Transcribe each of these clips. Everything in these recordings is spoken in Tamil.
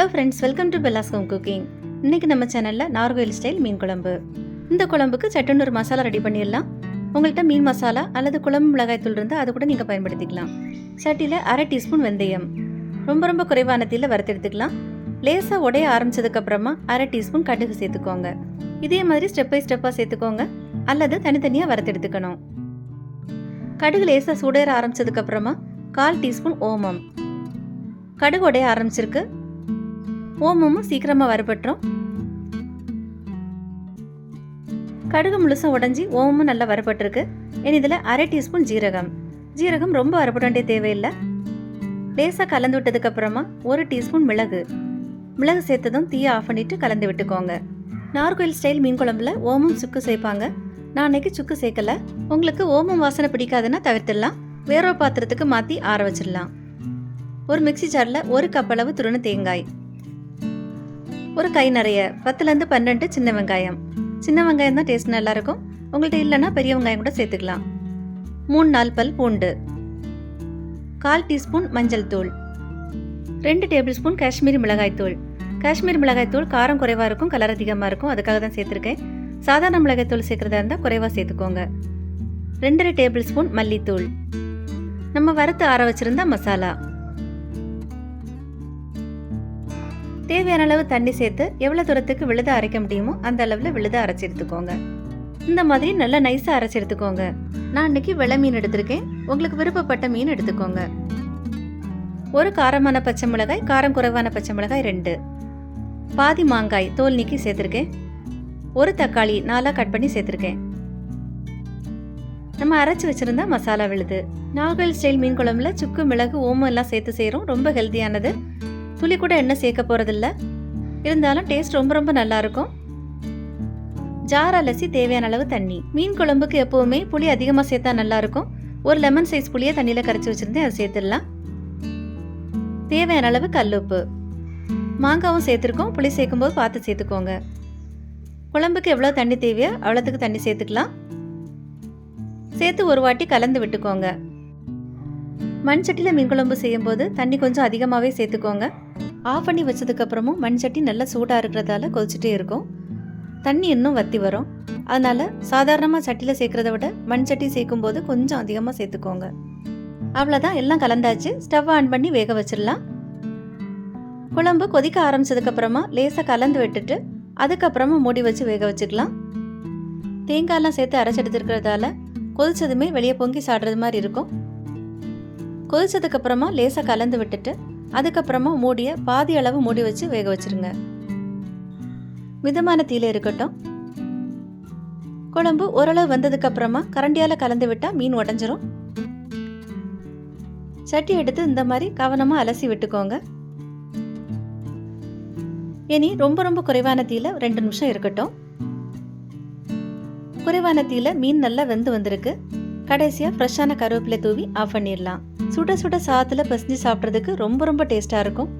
Hello friends welcome to Bella's home cooking இன்னைக்கு நம்ம சேனலில் நார்கோயில் ஸ்டைல் மீன் குழம்பு. இந்த குழம்புக்கு சட்டுன்னு ஒரு மசாலா ரெடி பண்ணிடலாம். உங்கள்கிட்ட மீன் மசாலா அல்லது குழம்பு மிளகாய்த்தூள் இருந்தால் அது கூட நீங்கள் பயன்படுத்திக்கலாம். சட்டியில் அரை டீஸ்பூன் வெந்தயம். ரொம்ப ரொம்ப குறைவான தீயில் வறுத்தெடுத்துக்கலாம் லேசாக உடைய ஆரம்பிச்சதுக்கப்புறமா அரை டீஸ்பூன் கடுகு சேர்த்துக்கோங்க. இதே மாதிரி ஸ்டெப் பை ஸ்டெப்பாக சேர்த்துக்கோங்க. அல்லது தனித்தனியாக வறுத்தெடுத்துக்கணும் கடுகு லேசாக சூடேற ஆரம்பிச்சதுக்கப்புறமா கால் டீஸ்பூன் ஓமம். கடுகு உடைய ஆரம்பிச்சிருக்கு. ஓமமும் சீக்கிரமாக வறுபட்டுரும் கடுகு முழுசும் உடஞ்சி ஓமமும் நல்லா வரப்பட்டிருக்கு. இனி இதில் அரை டீஸ்பூன் ஜீரகம். ஜீரகம் ரொம்ப வரப்பட வேண்டிய தேவையில்லை. லேசாக கலந்து விட்டதுக்கப்புறமா ஒரு டீஸ்பூன் மிளகு. மிளகு சேர்த்ததும் தீயை ஆஃப் பண்ணிட்டு கலந்து விட்டுக்கோங்க. நார்கோயில் ஸ்டைல் மீன் குழம்புல ஓமம் சுக்கு சேர்ப்பாங்க. நான் அன்னைக்கு சுக்கு சேர்க்கல. உங்களுக்கு ஓமம் வாசனை பிடிக்காதுன்னா தவிர்த்துடலாம். வேறொரு பாத்திரத்துக்கு மாற்றி ஆற வச்சிடலாம். ஒரு மிக்ஸி ஜாரில் ஒரு கப் அளவு துருணு தேங்காய். ஒரு கை நிறைய பத்துலேருந்து பன்னெண்டு சின்ன வெங்காயம். சின்ன வெங்காயம் தான் டேஸ்ட் நல்லா இருக்கும் உங்கள்கிட்ட இல்லைன்னா பெரிய வெங்காயம் கூட சேர்த்துக்கலாம். மூணு நாலு பல் பூண்டு. கால் டீஸ்பூன் மஞ்சள் தூள். ரெண்டு டேபிள் ஸ்பூன் காஷ்மீரி மிளகாய் தூள். காஷ்மீர் மிளகாய் தூள் காரம் குறைவாக இருக்கும் கலர் அதிகமாக இருக்கும். அதுக்காக தான் சேர்த்துருக்கேன். சாதாரண மிளகாய் தூள் சேர்க்குறதா இருந்தால் குறைவாக சேர்த்துக்கோங்க. ரெண்டரை டேபிள் ஸ்பூன் மல்லித்தூள். நம்ம வறுத்து ஆற வச்சிருந்தா மசாலா. தேவையான அளவு தண்ணி சேர்த்து எவ்வளோ தூரத்துக்கு விழுத அரைக்க முடியுமோ அந்த அளவில் விழுத அரைச்சி எடுத்துக்கோங்க. இந்த மாதிரி நல்லா நைஸாக அரைச்சி எடுத்துக்கோங்க. நான் இன்னைக்கு வெள்ளை மீன் எடுத்திருக்கேன். உங்களுக்கு விருப்பப்பட்ட மீன் எடுத்துக்கோங்க. ஒரு காரமான பச்சை மிளகாய் காரம் குறைவான பச்சை மிளகாய் ரெண்டு. பாதி மாங்காய் தோல் நீக்கி சேர்த்துருக்கேன். ஒரு தக்காளி நாலாக கட் பண்ணி சேர்த்துருக்கேன். நம்ம அரைச்சி வச்சிருந்தா மசாலா விழுது. நாகல் ஸ்டைல் மீன் குழம்புல சுக்கு மிளகு ஓமம் எல்லாம் சேர்த்து செய்கிறோம் ரொம்ப ஹெல்த்தியானது துளி கூட எண்ணெய் சேர்க்க போகிறதில்ல இருந்தாலும் டேஸ்ட் ரொம்ப ரொம்ப நல்லா இருக்கும். ஜார் அலசி தேவையான அளவு தண்ணி. மீன் குழம்புக்கு எப்போவுமே புளி அதிகமாக சேர்த்தா நல்லாயிருக்கும் ஒரு லெமன் சைஸ் புளியை தண்ணியில் கரைச்சி வச்சுருந்தேன் அதை சேர்த்துடலாம். தேவையான அளவு கல்லுப்பு மாங்காவும் சேர்த்துருக்கோம். புளி சேர்க்கும்போது பார்த்து சேர்த்துக்கோங்க. குழம்புக்கு எவ்வளோ தண்ணி தேவையோ அவ்வளோத்துக்கு தண்ணி சேர்த்துக்கலாம். சேர்த்து ஒரு வாட்டி கலந்து விட்டுக்கோங்க. மண் சட்டியில் மீன் குழம்பு செய்யும்போது தண்ணி கொஞ்சம் அதிகமாகவே சேர்த்துக்கோங்க. ஆஃப் பண்ணி வச்சதுக்கப்புறமும் மண் சட்டி நல்லா சூடாக இருக்கிறதால கொதிச்சுட்டே இருக்கும். தண்ணி இன்னும் வத்தி வரும். அதனால் சாதாரணமாக சட்டியில் சேர்க்குறத விட மண் சட்டி சேர்க்கும்போது கொஞ்சம் அதிகமாக சேர்த்துக்கோங்க. அவ்வளோதான் எல்லாம் கலந்தாச்சு. ஸ்டவ் ஆன் பண்ணி வேக வச்சிடலாம். குழம்பு கொதிக்க ஆரம்பிச்சதுக்கப்புறமா லேசாக கலந்து விட்டுட்டு அதுக்கப்புறமா மூடி வச்சு வேக வச்சுக்கலாம். தேங்காயெல்லாம் சேர்த்து அரைச்சி எடுத்துருக்கிறதால கொதிச்சதுமே வெளியே பொங்கி சாடுறது மாதிரி இருக்கும். கொதிச்சதுக்கு அப்புறமா லேசாக கலந்து விட்டுட்டு அதுக்கப்புறமா மூடிய பாதி அளவு மூடி வச்சு வேக வச்சிருங்க. மிதமான தீல இருக்கட்டும். குழம்பு ஓரளவு வந்ததுக்கு அப்புறமா கரண்டியால கலந்து விட்டா மீன் உடஞ்சிரும். சட்டி எடுத்து இந்த மாதிரி கவனமா அலசி விட்டுக்கோங்க. இனி ரொம்ப ரொம்ப குறைவான தீல ரெண்டு நிமிஷம் இருக்கட்டும். குறைவான தீல மீன் நல்லா வெந்து வந்திருக்கு. கடைசியாக ஃப்ரெஷ்ஷான கருவேப்பிலை தூவி ஆஃப் பண்ணிடலாம். சுட சுட சாதத்தில் பசிஞ்சு சாப்பிட்றதுக்கு ரொம்ப ரொம்ப டேஸ்ட்டாக இருக்கும்.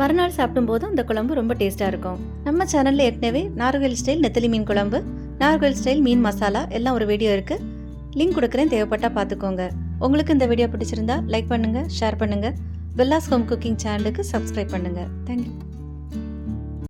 மறுநாள் சாப்பிடும்போதும் அந்த குழம்பு ரொம்ப டேஸ்ட்டாக இருக்கும். நம்ம சேனலில் ஏற்கனவே நார்கோயில் ஸ்டைல் நெத்தலி மீன் குழம்பு நார்கோயில் ஸ்டைல் மீன் மசாலா எல்லாம் ஒரு வீடியோ இருக்குது லிங்க் கொடுக்குறேன் தேவைப்பட்டால் பார்த்துக்கோங்க. உங்களுக்கு இந்த வீடியோ பிடிச்சிருந்தா லைக் பண்ணுங்கள் ஷேர் பண்ணுங்கள் பெல்லாஸ் ஹோம் குக்கிங் சேனலுக்கு சப்ஸ்கிரைப் பண்ணுங்கள் தேங்க்யூ